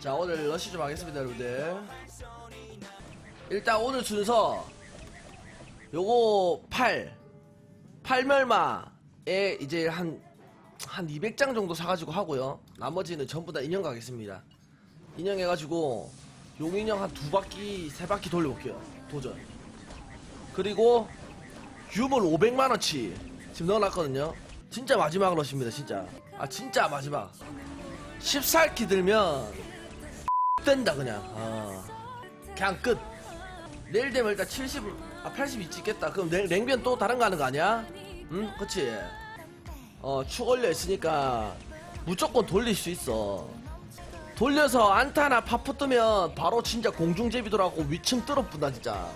자 오늘 러시 좀 하겠습니다 여러분들. 일단 오늘 순서 요거 8 8멸마에 이제 한 한 200장 정도 사가지고 하고요. 나머지는 전부 다 인형 가겠습니다. 인형 해가지고 용인형 한 두 바퀴 세 바퀴 돌려볼게요 도전. 그리고 유물 500만원치 지금 넣어놨거든요. 진짜 마지막 러시입니다 진짜 아 진짜 마지막 14키 들면 된다 그냥 어. 그냥 끝 내일 되면 일단 70, 아 80이 찍겠다 그럼 냉, 냉변 또 다른 거 하는 거 아니야? 응? 그치? 어축 올려 있으니까 무조건 돌릴 수 있어 돌려서 안타나 파프 뜨면 바로 진짜 공중제비돌하고 위층 뚫어뿐다 진짜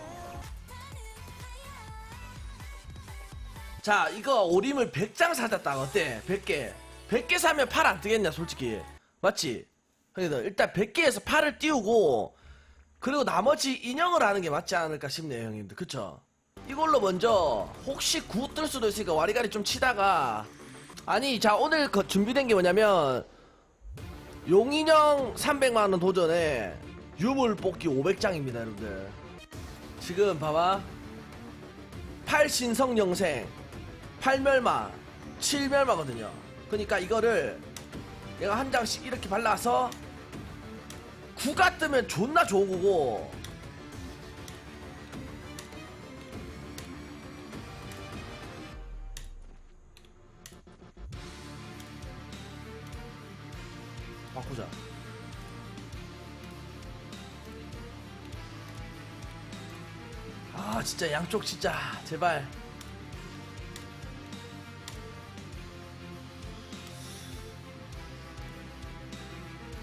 자 이거 오림을 100장 사졌다 어때? 100개 100개 사면 팔 안 뜨겠냐 솔직히. 맞지? 그래서 일단 100개에서 팔을 띄우고 그리고 나머지 인형을 하는 게 맞지 않을까 싶네요 형님들. 그쵸? 이걸로 먼저 혹시 구 뜰 수도 있으니까 와리가리 좀 치다가. 아니 자 오늘 그 준비된 게 뭐냐면 용인형 300만원 도전에 유물 뽑기 500장입니다 여러분들. 지금 봐봐. 8신성 영생 8멸마 7멸마거든요 그러니까 이거를 내가 한 장씩 이렇게 발라서 구가 뜨면 존나 좋은 거고. 바꾸자. 아 진짜 양쪽 진짜 제발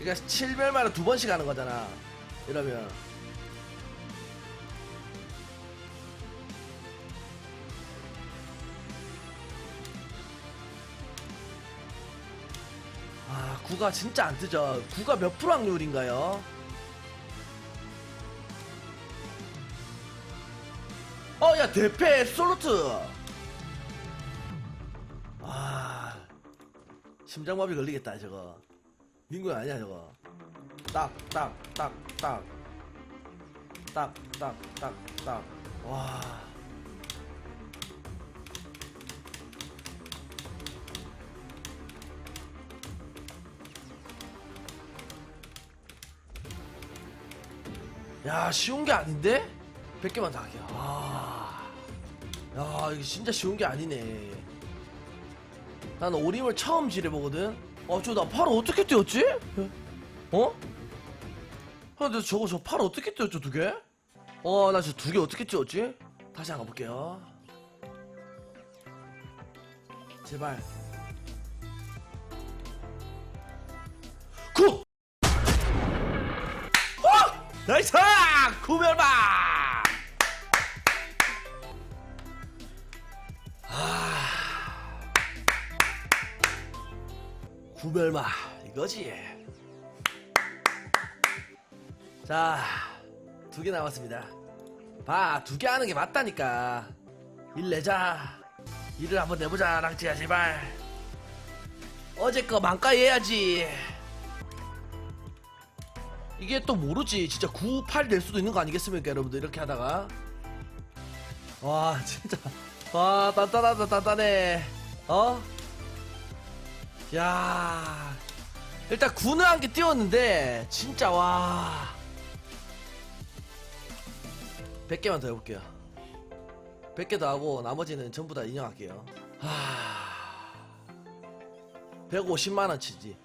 그러니까 7별만에 두 번씩 하는 거잖아. 이러면. 아 구가 진짜 안 뜨죠. 구가 몇 프로 확률인가요? 어 야 대패 앱솔루트. 아 심장마비 걸리겠다 저거 민구 아니야 저거? 딱 딱 딱 딱. 딱 딱 딱 딱와. 야 쉬운 게 아닌데? 100개만 더 할게요. 아, 야 이게 진짜 쉬운 게 아니네. 나는 오림을 처음 지려보거든 어저 나 팔 어떻게 띄웠지? 어? 아, 근데 저거 저 팔 어떻게 띄웠죠 두 개? 어나 저 두 개 어떻게 띄웠지? 다시 한번 가볼게요 제발 구! 어! 나이스! 구멸마! 구멸마 이거지. 자 두 개 남았습니다. 봐 두 개 하는 게 맞다니까. 일 내자. 일을 한번 내보자 랑찌야 제발. 어제 거 만까이 해야지. 이게 또 모르지. 진짜 9, 8 될 수도 있는 거 아니겠습니까 여러분들? 이렇게 하다가. 와 진짜. 와 단단하다 단단해. 어? 야. 일단 9는 한개 띄웠는데 진짜 와. 100개만 더 해볼게요. 100개 더 하고 나머지는 전부 다 인정할게요. 하... 150만원 치지.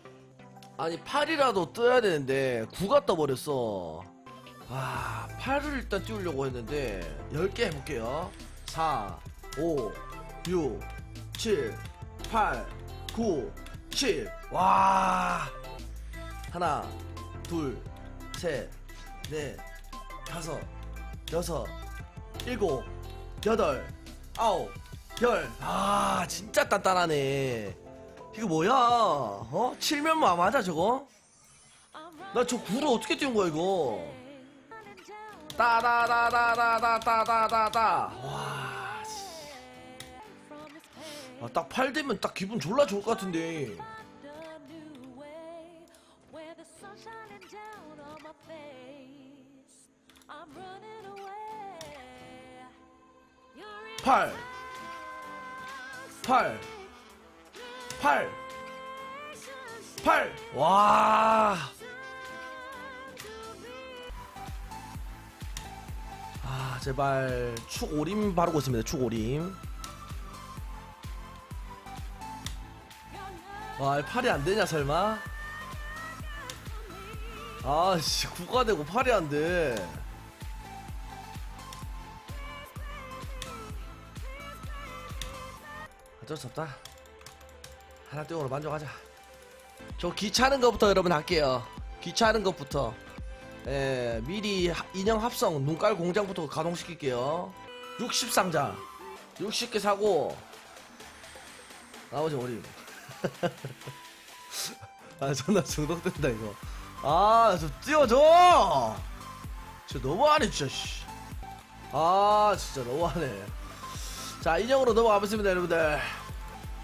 아니 8이라도 떠야 되는데 9가 떠버렸어. 와 8을 일단 띄우려고 했는데 10개 해볼게요. 4 5 6 7 8 9 10 와. 하나 둘 셋 넷 다섯 여섯 일곱 여덟 아홉 열 아 진짜 단단하네. 이거 뭐야? 어? 칠면마 맞아 저거? 나 저 구를 어떻게 띄운 거야 이거? 따다다다다다다다다다 와. 씨. 아, 딱 팔되면 딱 기분 졸라 좋을 것 같은데 팔, 팔, 팔, 팔. 와. 아, 제발 축 오림 바르고 있습니다. 축 오림. 와, 팔이 안 되냐 설마? 아, 씨, 구가 되고 팔이 안 돼. 어쩔 수 없다. 하나 띄우로 만족하자. 저 귀찮은 것부터 여러분 할게요. 귀찮은 것부터. 예, 미리 하- 인형 합성 눈깔 공장부터 가동시킬게요. 60상자. 60개 사고 나머지 오림. 아, 존나 중독된다 이거. 아, 저 띄워줘. 진짜 너무하네 진짜. 씨. 아, 진짜 너무하네. 자, 인형으로 넘어가보겠습니다, 여러분들.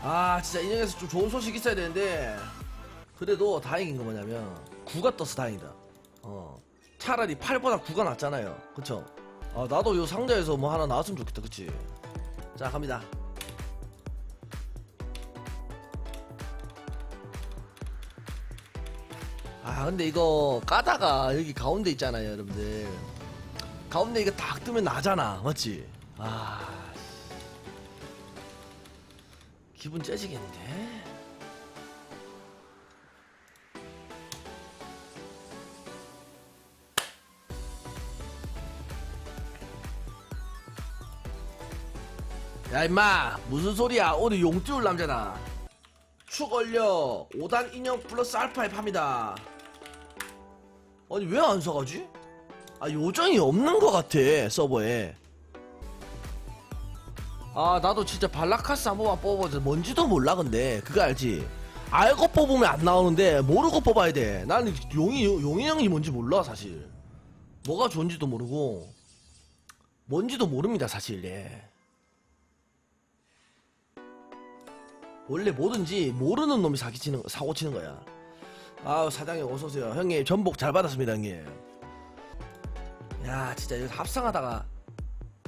아, 진짜 인형에서 좀 좋은 소식 있어야 되는데 그래도 다행인 거 뭐냐면 구가 떠서 다행이다. 어. 차라리 8보다 9가 낫잖아요. 그쵸? 아, 나도 요 상자에서 뭐 하나 나왔으면 좋겠다. 그치? 자, 갑니다. 아, 근데 이거 까다가 여기 가운데 있잖아요, 여러분들. 가운데 이거 딱 뜨면 나잖아. 맞지? 아. 기분 째지겠는데? 야 임마 무슨 소리야 오늘 용 띄울 남자다 축 올려 5단 인형 플러스 알파에 팝니다 아니 왜 안 사가지? 아 요정이 없는 것 같아 서버에. 아 나도 진짜 발라카스 한 번만 뽑아보자 뭔지도 몰라 근데. 그거 알지? 알고 뽑으면 안 나오는데 모르고 뽑아야 돼. 나는 용이 용인형이 뭔지 몰라 사실. 뭐가 좋은지도 모르고. 뭔지도 모릅니다 사실 예. 원래 뭐든지 모르는 놈이 사기치는 거- 사고 치는 거야 아우 사장님 어서 오세요 형님 전복 잘 받았습니다 형님 야 진짜 여기 합성하다가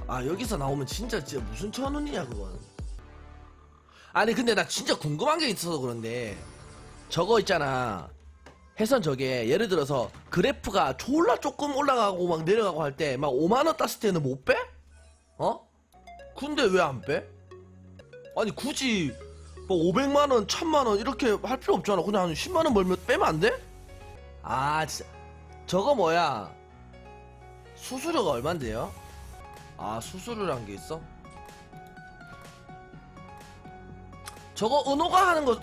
아 여기서 나오면 진짜 진짜 무슨 천 원이냐 그건 아니 근데 나 진짜 궁금한 게 있어서 그런데 저거 있잖아 해선 저게 예를 들어서 그래프가 졸라 조금 올라가고 막 내려가고 할 때 막 5만원 땄을 때는 못 빼? 어? 근데 왜 안 빼? 아니 굳이 뭐 500만 원 1000만 원 이렇게 할 필요 없잖아 그냥 한 10만 원 벌면 빼면 안 돼? 아 진짜 저거 뭐야 수수료가 얼만데요? 아 수수료란 게 있어? 저거 은호가 하는 거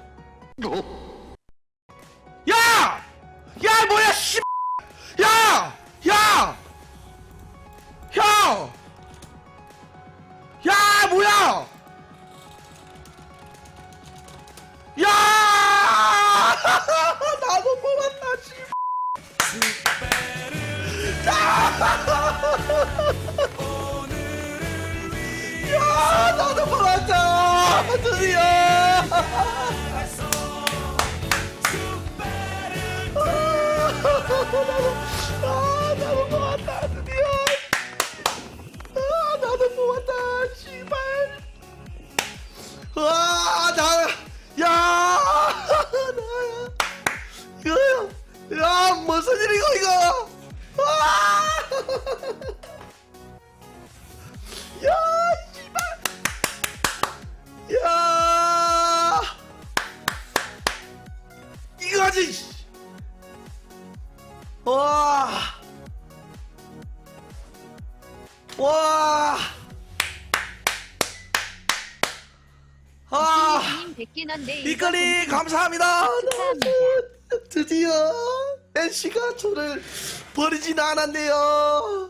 드디어 아 나도 뽑았다 드디어. 아 나도 뽑았다 씨발. 아 나야 야 나야 이거 야 무슨 일이고 이거 와. 아. 님 100개 넌데 이거리 감사합니다. 축하합니다. 드디어 NC가 저를 버리진 않았네요.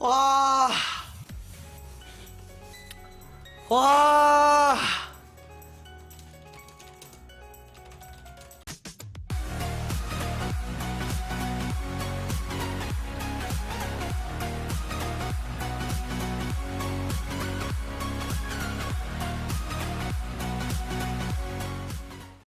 와. 와.